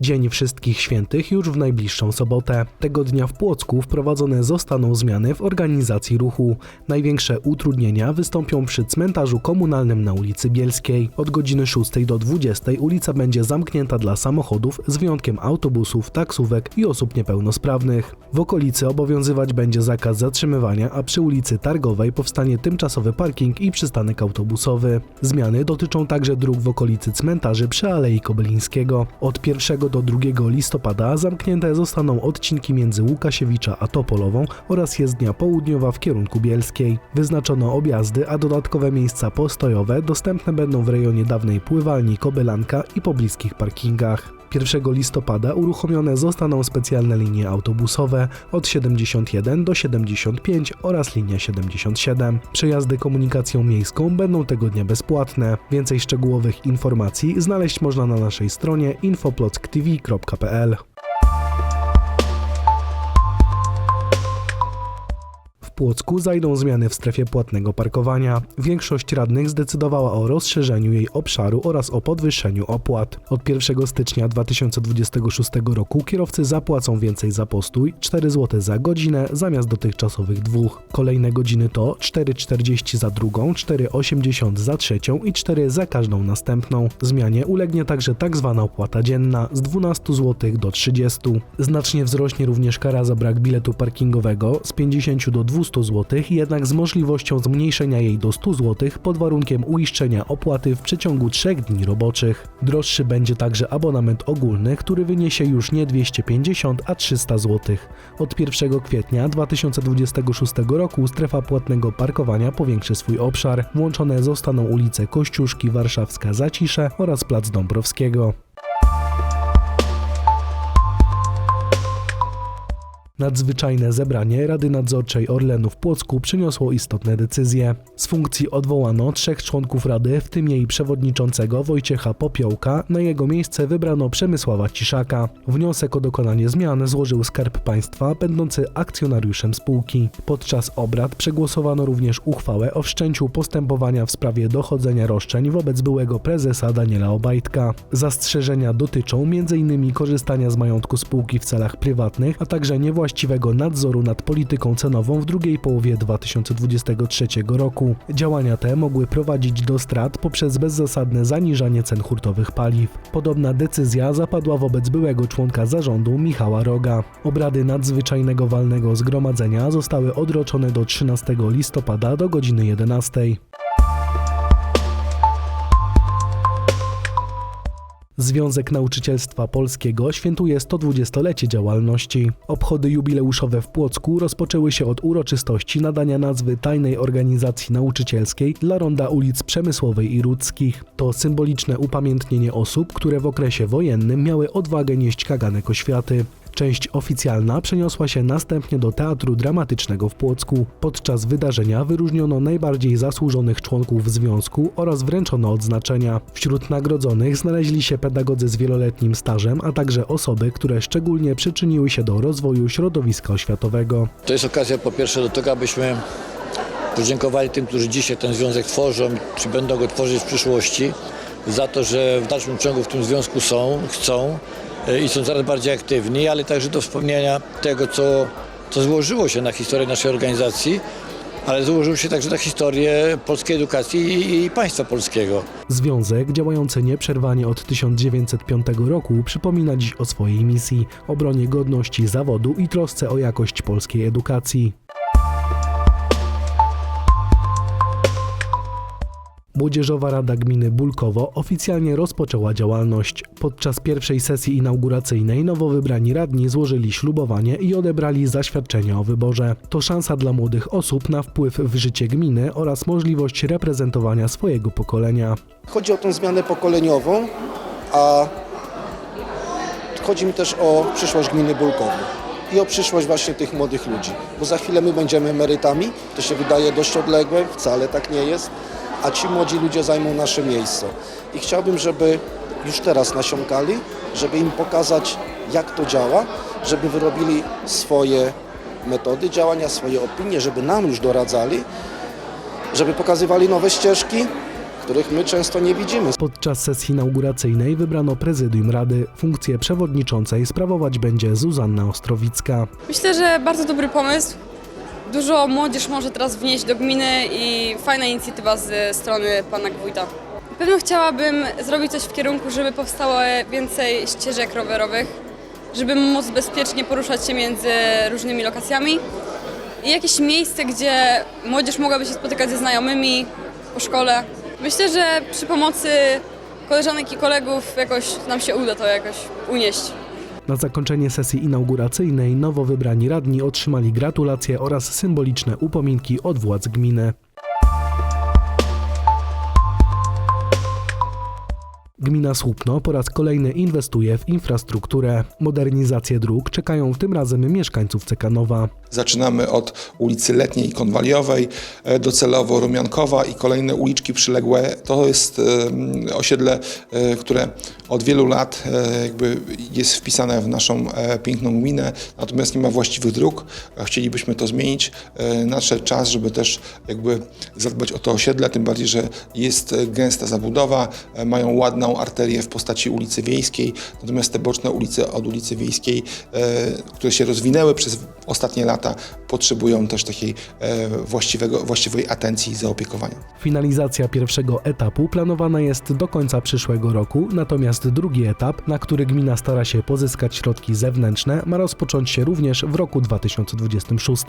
Dzień Wszystkich Świętych już w najbliższą sobotę. Tego dnia w Płocku wprowadzone zostaną zmiany w organizacji ruchu. Największe utrudnienia wystąpią przy cmentarzu komunalnym na ulicy Bielskiej. Od godziny 6 do 20 ulica będzie zamknięta dla samochodów z wyjątkiem autobusów, taksówek i osób niepełnosprawnych. W okolicy obowiązywać będzie zakaz zatrzymywania, a przy ulicy Targowej powstanie tymczasowy parking i przystanek autobusowy. Zmiany dotyczą także dróg w okolicy cmentarzy przy Alei Kobelińskiego. Od 1 do 2 listopada zamknięte zostaną odcinki między Łukasiewicza a Topolową oraz jezdnia południowa w kierunku Bielskiej. Wyznaczono objazdy, a dodatkowe miejsca postojowe dostępne będą w rejonie dawnej pływalni Kobylanka i pobliskich parkingach. 1 listopada uruchomione zostaną specjalne linie autobusowe od 71 do 75 oraz linia 77. Przejazdy komunikacją miejską będą tego dnia bezpłatne. Więcej szczegółowych informacji znaleźć można na naszej stronie infoplock.tv.pl. Płocku zajdą zmiany w strefie płatnego parkowania. Większość radnych zdecydowała o rozszerzeniu jej obszaru oraz o podwyższeniu opłat. Od 1 stycznia 2026 roku kierowcy zapłacą więcej za postój 4 zł za godzinę zamiast dotychczasowych dwóch. Kolejne godziny to 4,40 za drugą, 4,80 za trzecią i 4 za każdą następną. Zmianie ulegnie także tak zwana opłata dzienna z 12 zł do 30. Znacznie wzrośnie również kara za brak biletu parkingowego z 50 do 200 zł, jednak z możliwością zmniejszenia jej do 100 zł pod warunkiem uiszczenia opłaty w przeciągu 3 dni roboczych. Droższy będzie także abonament ogólny, który wyniesie już nie 250, a 300 zł. Od 1 kwietnia 2026 roku strefa płatnego parkowania powiększy swój obszar. Włączone zostaną ulice Kościuszki, Warszawska, Zacisze oraz Plac Dąbrowskiego. Nadzwyczajne zebranie Rady Nadzorczej Orlenu w Płocku przyniosło istotne decyzje. Z funkcji odwołano trzech członków Rady, w tym jej przewodniczącego Wojciecha Popiołka. Na jego miejsce wybrano Przemysława Ciszaka. Wniosek o dokonanie zmian złożył Skarb Państwa, będący akcjonariuszem spółki. Podczas obrad przegłosowano również uchwałę o wszczęciu postępowania w sprawie dochodzenia roszczeń wobec byłego prezesa Daniela Obajtka. Zastrzeżenia dotyczą m.in. korzystania z majątku spółki w celach prywatnych, a także niewłaściwego nadzoru nad polityką cenową w drugiej połowie 2023 roku. Działania te mogły prowadzić do strat poprzez bezzasadne zaniżanie cen hurtowych paliw. Podobna decyzja zapadła wobec byłego członka zarządu Michała Roga. Obrady nadzwyczajnego walnego zgromadzenia zostały odroczone do 13 listopada do godziny 11. Związek Nauczycielstwa Polskiego świętuje 120-lecie działalności. Obchody jubileuszowe w Płocku rozpoczęły się od uroczystości nadania nazwy tajnej organizacji nauczycielskiej dla ronda ulic Przemysłowej i Rudzkich. To symboliczne upamiętnienie osób, które w okresie wojennym miały odwagę nieść kaganek oświaty. Część oficjalna przeniosła się następnie do Teatru Dramatycznego w Płocku. Podczas wydarzenia wyróżniono najbardziej zasłużonych członków związku oraz wręczono odznaczenia. Wśród nagrodzonych znaleźli się pedagodzy z wieloletnim stażem, a także osoby, które szczególnie przyczyniły się do rozwoju środowiska oświatowego. To jest okazja po pierwsze do tego, abyśmy podziękowali tym, którzy dzisiaj ten związek tworzą, czy będą go tworzyć w przyszłości, za to, że w dalszym ciągu w tym związku są, chcą i są coraz bardziej aktywni, ale także do wspomnienia tego, co, co złożyło się na historię naszej organizacji, ale złożyło się także na historię polskiej edukacji i, i państwa polskiego. Związek, działający nieprzerwanie od 1905 roku, przypomina dziś o swojej misji obronie godności zawodu i trosce o jakość polskiej edukacji. Młodzieżowa Rada Gminy Bulkowo oficjalnie rozpoczęła działalność. Podczas pierwszej sesji inauguracyjnej nowo wybrani radni złożyli ślubowanie i odebrali zaświadczenie o wyborze. To szansa dla młodych osób na wpływ w życie gminy oraz możliwość reprezentowania swojego pokolenia. Chodzi o tą zmianę pokoleniową, a chodzi mi też o przyszłość gminy Bulkowo i o przyszłość właśnie tych młodych ludzi. Bo za chwilę my będziemy emerytami, to się wydaje dość odległe, wcale tak nie jest, a ci młodzi ludzie zajmą nasze miejsce. I chciałbym, żeby już teraz nasiąkali, żeby im pokazać, jak to działa, żeby wyrobili swoje metody działania, swoje opinie, żeby nam już doradzali, żeby pokazywali nowe ścieżki, których my często nie widzimy. Podczas sesji inauguracyjnej wybrano prezydium Rady. Funkcję przewodniczącej sprawować będzie Zuzanna Ostrowicka. Myślę, że bardzo dobry pomysł. Dużo młodzież może teraz wnieść do gminy i fajna inicjatywa ze strony pana wójta. Na pewno chciałabym zrobić coś w kierunku, żeby powstało więcej ścieżek rowerowych, żeby móc bezpiecznie poruszać się między różnymi lokacjami i jakieś miejsce, gdzie młodzież mogłaby się spotykać ze znajomymi po szkole. Myślę, że przy pomocy koleżanek i kolegów jakoś nam się uda to jakoś unieść. Na zakończenie sesji inauguracyjnej nowo wybrani radni otrzymali gratulacje oraz symboliczne upominki od władz gminy. Gmina Słupno po raz kolejny inwestuje w infrastrukturę. Modernizacje dróg czekają tym razem mieszkańców Cekanowa. Zaczynamy od ulicy Letniej i Konwaliowej, e, docelowo Rumiankowa i kolejne uliczki przyległe. To jest osiedle, e, które od wielu lat e, jakby jest wpisane w naszą piękną gminę, natomiast nie ma właściwych dróg. Chcielibyśmy to zmienić. Nadszedł czas, żeby też jakby zadbać o to osiedle, tym bardziej, że jest gęsta zabudowa, mają ładną arterię w postaci ulicy Wiejskiej, natomiast te boczne ulice od ulicy Wiejskiej, e, które się rozwinęły przez ostatnie lata, potrzebują też takiej e, właściwego, właściwej atencji i zaopiekowania. Finalizacja pierwszego etapu planowana jest do końca przyszłego roku, natomiast drugi etap, na który gmina stara się pozyskać środki zewnętrzne, ma rozpocząć się również w roku 2026.